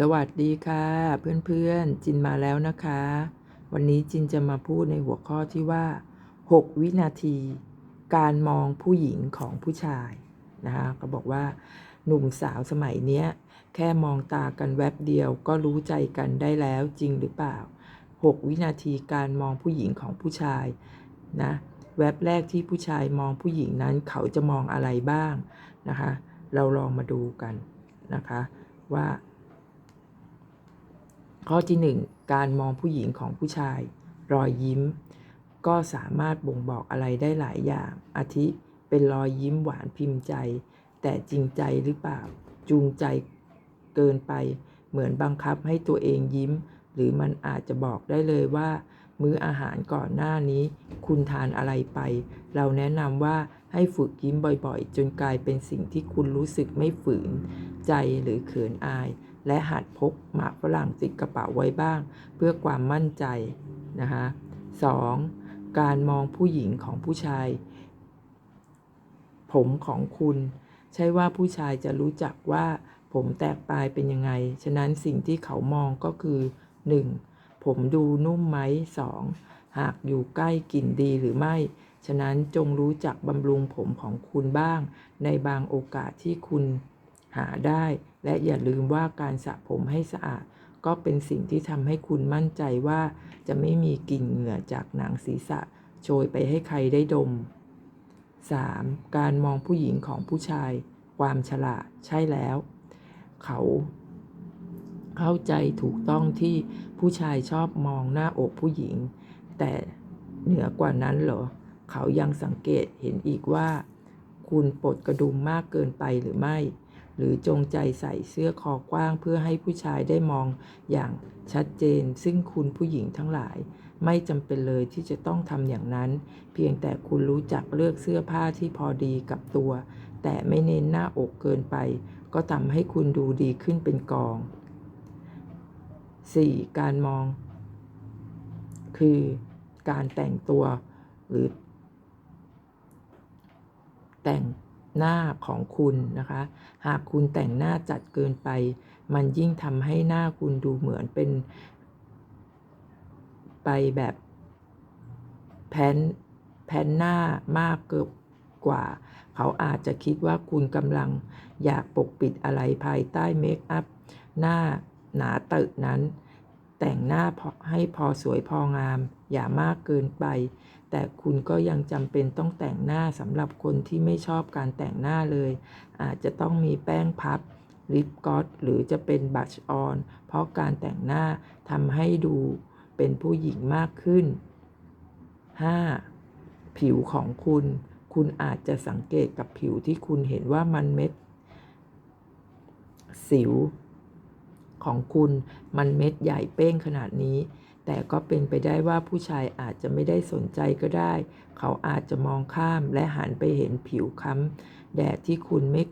สวัสดีค่ะ เพื่อนๆ จินมาแล้วนะคะ วันนี้จินจะมาพูดในหัวข้อที่ว่า 6 วินาที การมองผู้หญิงของผู้ชายนะคะก็บอกว่าหนุ่มสาวสมัยเนี้ย แค่มองตากันแวบเดียวก็รู้ใจกันได้แล้วจริงหรือเปล่า 6 วินาทีการมองผู้หญิงของผู้ชายนะแวบแรกที่ผู้ชายมองผู้หญิงนั้นเขาจะมองอะไรบ้างนะคะ เราลองมาดูกันนะคะ ว่า ข้อที่หนึ่งการมองผู้หญิงของผู้ชาย รอยยิ้ม ก็สามารถบ่งบอกอะไรได้หลายอย่าง อาทิเป็นรอยยิ้มหวานพิมพ์ใจ แต่จริงใจหรือเปล่า จูงใจเกินไป เหมือนบังคับให้ตัวเองยิ้ม หรือมันอาจจะบอกได้เลยว่า มื้ออาหารก่อนหน้านี้ คุณทานอะไรไป เราแนะนำว่าให้ฝึกยิ้มบ่อยๆ จนกลายเป็นสิ่งที่คุณรู้สึกไม่ฝืน ใจหรือเขินอาย และหัดพกหมากฝรั่งติดกระเป๋าไว้บ้าง เพื่อความมั่นใจนะคะ 2. การมองผู้หญิงของผู้ชาย ผมของคุณ ใช่ว่าผู้ชายจะรู้จักว่าผมแตกปลายเป็นยังไง ฉะนั้นสิ่งที่เขามองก็คือ 1. ผมดูนุ่มไหม 2. หากอยู่ใกล้กลิ่นดีหรือไม่ ฉะนั้นจงรู้จักบำรุงผมของคุณบ้าง ในบางโอกาสที่คุณ หาได้ และอย่าลืมว่าการสระผมให้สะอาด ก็เป็นสิ่งที่ทำให้คุณมั่นใจว่า จะไม่มีกลิ่นเหงื่อจากหนังศีรษะ โชยไปให้ใครได้ดม 3. การมองผู้หญิงของผู้ชาย ความฉลาดใช่แล้ว เขาเข้าใจถูกต้องที่ผู้ชายชอบมองหน้าอกผู้หญิง แต่เหนือกว่านั้นเหรอ เขายังสังเกตเห็นอีกว่า คุณปลดกระดุมมากเกินไปหรือไม่ หรือจงใจใส่เสื้อคอกว้าง เพื่อให้ผู้ชายได้มองอย่างชัดเจน ซึ่งคุณผู้หญิงทั้งหลาย ไม่จำเป็นเลยที่จะต้องทำอย่างนั้น เพียงแต่คุณรู้จักเลือกเสื้อผ้าที่พอดีกับตัว แต่ไม่เน้นหน้าอกเกินไป ก็ทำให้คุณดูดีขึ้นเป็นกอง 4. การมอง คือการแต่งตัวหรือแต่ง หน้าของคุณนะคะ หากคุณแต่งหน้าจัดเกินไป มันยิ่งทำให้หน้าคุณดูเหมือนเป็น ไปแบบแพนแพนหน้ามากเกินกว่า เขาอาจจะคิดว่าคุณกำลังอยากปกปิดอะไรภายใต้เมคอัพหน้าหนาตึกนั้น แต่งหน้าให้พอสวยพองาม อย่ามากเกินไป แต่คุณก็ยังจำเป็นต้องแต่งหน้าสำหรับคนที่ไม่ชอบการแต่งหน้าเลย อาจจะต้องมีแป้งพับลิปกลอสหรือจะเป็นบัชออน เพราะการแต่งหน้าทำให้ดูเป็นผู้หญิงมากขึ้น 5. ผิวของคุณ คุณอาจจะสังเกตกับผิวที่คุณเห็นว่ามันเม็ด สิว ของคุณมันเม็ดใหญ่เป้งขนาดนี้ แต่ก็เป็นไปได้ว่าผู้ชายอาจจะไม่ได้สนใจก็ได้ เขาอาจจะมองข้ามและหันไปเห็นผิวค้ำแดดที่คุณไม่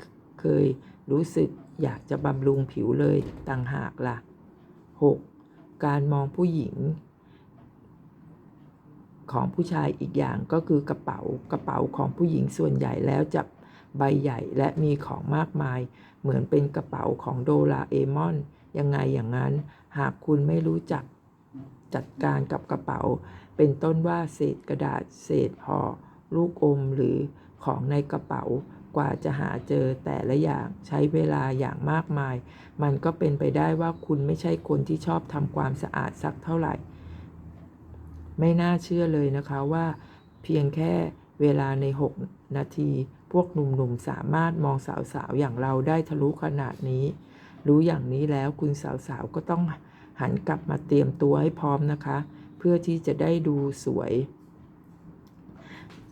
เคยรู้สึกอยากจะบำรุงผิวเลยต่างหากล่ะ 6. การมองผู้หญิง ของผู้ชายอีกอย่างก็คือกระเป๋ากระเป๋าของผู้หญิงส่วนใหญ่แล้วจะใบใหญ่และมีของมากมาย เหมือนเป็นกระเป๋าของโดราเอมอน ยังไงอย่างนั้น หากคุณไม่รู้จักจัดการกับกระเป๋า เป็นต้นว่าเศษกระดาษ เศษห่อลูกอมหรือของในกระเป๋ากว่าจะหาเจอแต่ละอย่างใช้เวลาอย่างมากมาย มันก็เป็นไปได้ว่าคุณไม่ใช่คนที่ชอบทำความสะอาดสักเท่าไหร่ ไม่น่าเชื่อเลยนะคะว่า เพียงแค่เวลาใน 6 นาที พวกหนุ่มๆสามารถมองสาวๆอย่างเราได้ทะลุขนาดนี้ รู้อย่างนี้แล้วคุณสาวๆก็ต้องหันกลับมาเตรียมตัวให้พร้อมนะคะ เพื่อที่จะได้ดูสวย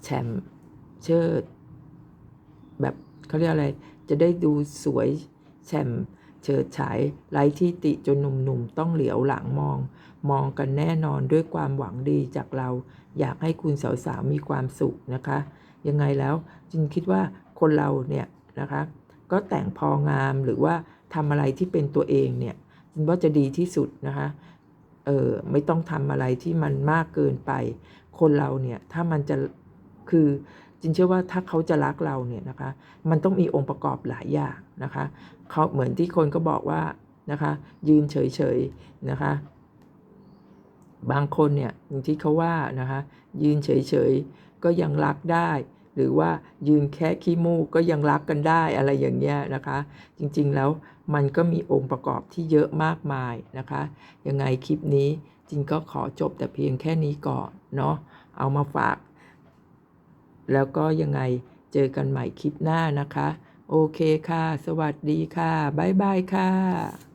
แฉมเชิด แบบเขาเรียกอะไร จะได้ดูสวยแฉมเฉิดฉายไร้ที่ติจนหนุ่มๆต้องเหลียวหลังมอง มองกันแน่นอนด้วยความหวังดีจากเรา อยากให้คุณสาวๆมีความสุขนะคะ ยังไงแล้วจึงคิดว่าคนเราเนี่ยนะคะ ก็แต่งพองามหรือว่า ทำอะไรที่เป็นตัวเองเนี่ยจินว่าจะดีที่สุดนะคะเออไม่ต้องทำอะไรที่มันมากเกินไป คนเราเนี่ยถ้ามันจะคือจินเชื่อว่าถ้าเขาจะรักเราเนี่ยนะคะ มันต้องมีองค์ประกอบหลายอย่างนะคะเขาเหมือนที่คนก็บอกว่านะคะ ยืนเฉยๆนะคะ บางคนเนี่ยอย่างที่เขาว่านะคะ ยืนเฉยๆก็ยังรักได้ หรือว่ายืนแค่ขี้มูกก็ยังรักกันได้อะไรอย่างเงี้ยนะคะ จริงๆแล้วมันก็มีองค์ประกอบที่เยอะมากมายนะคะ ยังไงคลิปนี้จริงก็ขอจบแต่เพียงแค่นี้ก่อนเนาะเอามาฝาก แล้วก็ยังไงเจอกันใหม่คลิปหน้านะคะ โอเคค่ะ สวัสดีค่ะ บ๊ายบายค่ะ